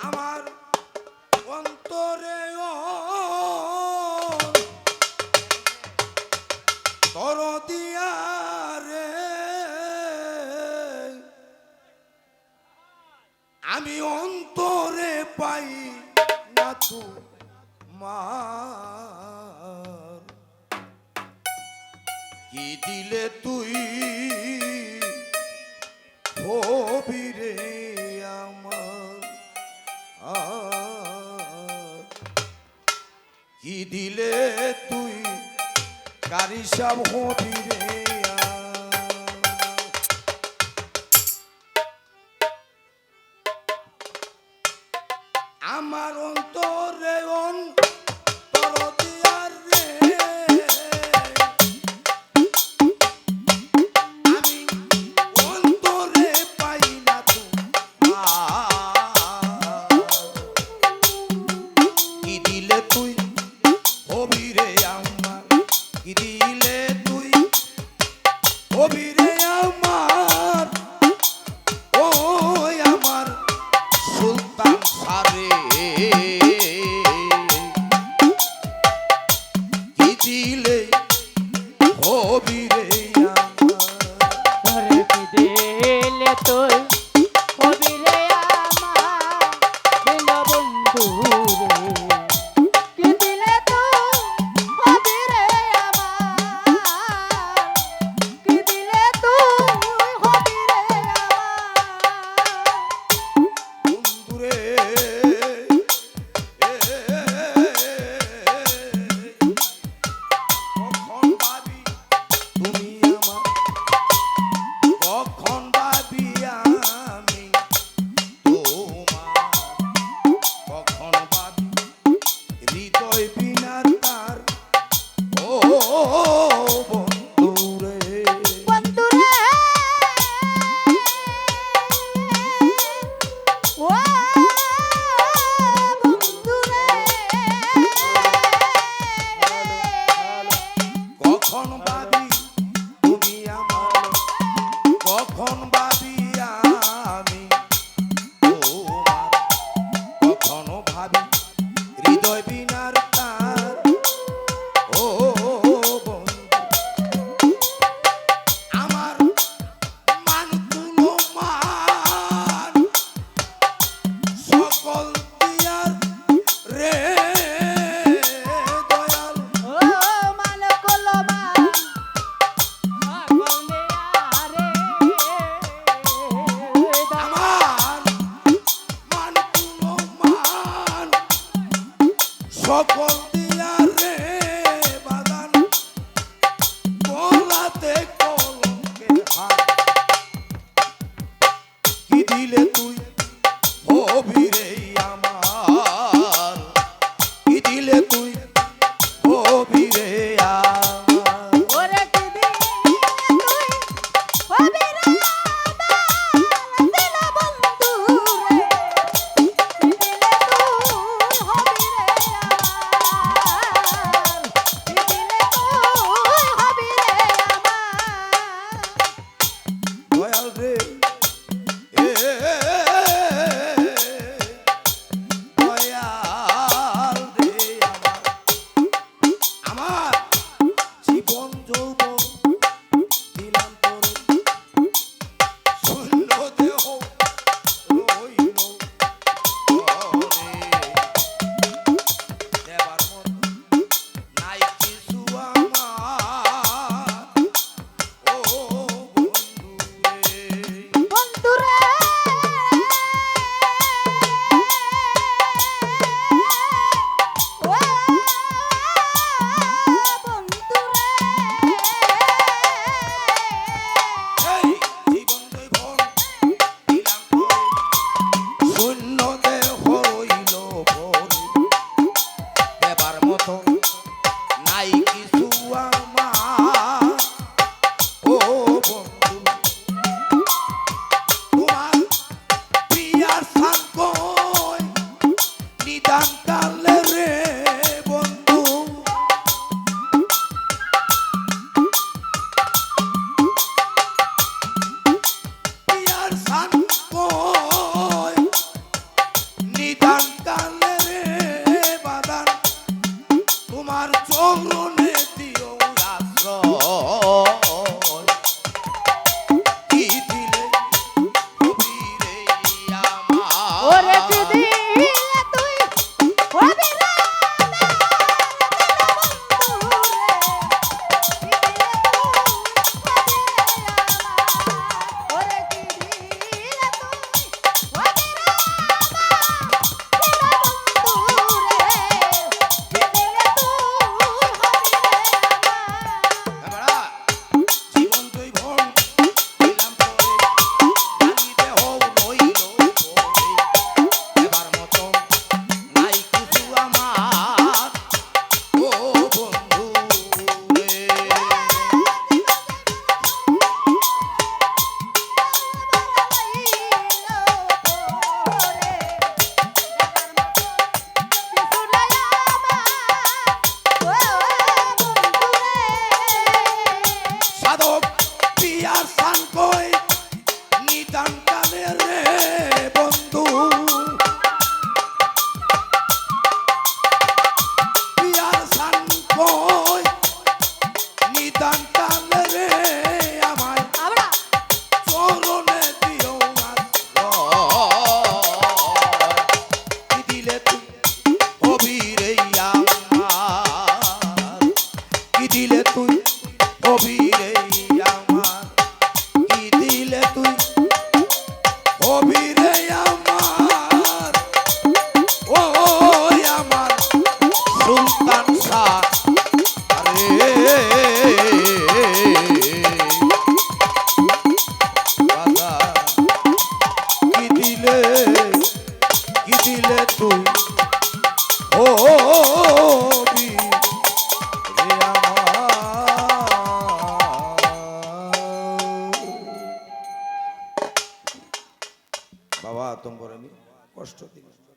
আমার অন্তরে তর আমি অন্তরে পাই না মা কি দিলে তুই কবিরে আমার কি দিলে তুই? কারিসাব হবিরে অভিরে আমার কি দিলে তুই। অভিরে আমার ও আমার সুলতান সারে। কি দিলে অভিরে আমার বন্ধু দিলে তুই অভিরেই আমার করে আমি কষ্ট দিলাম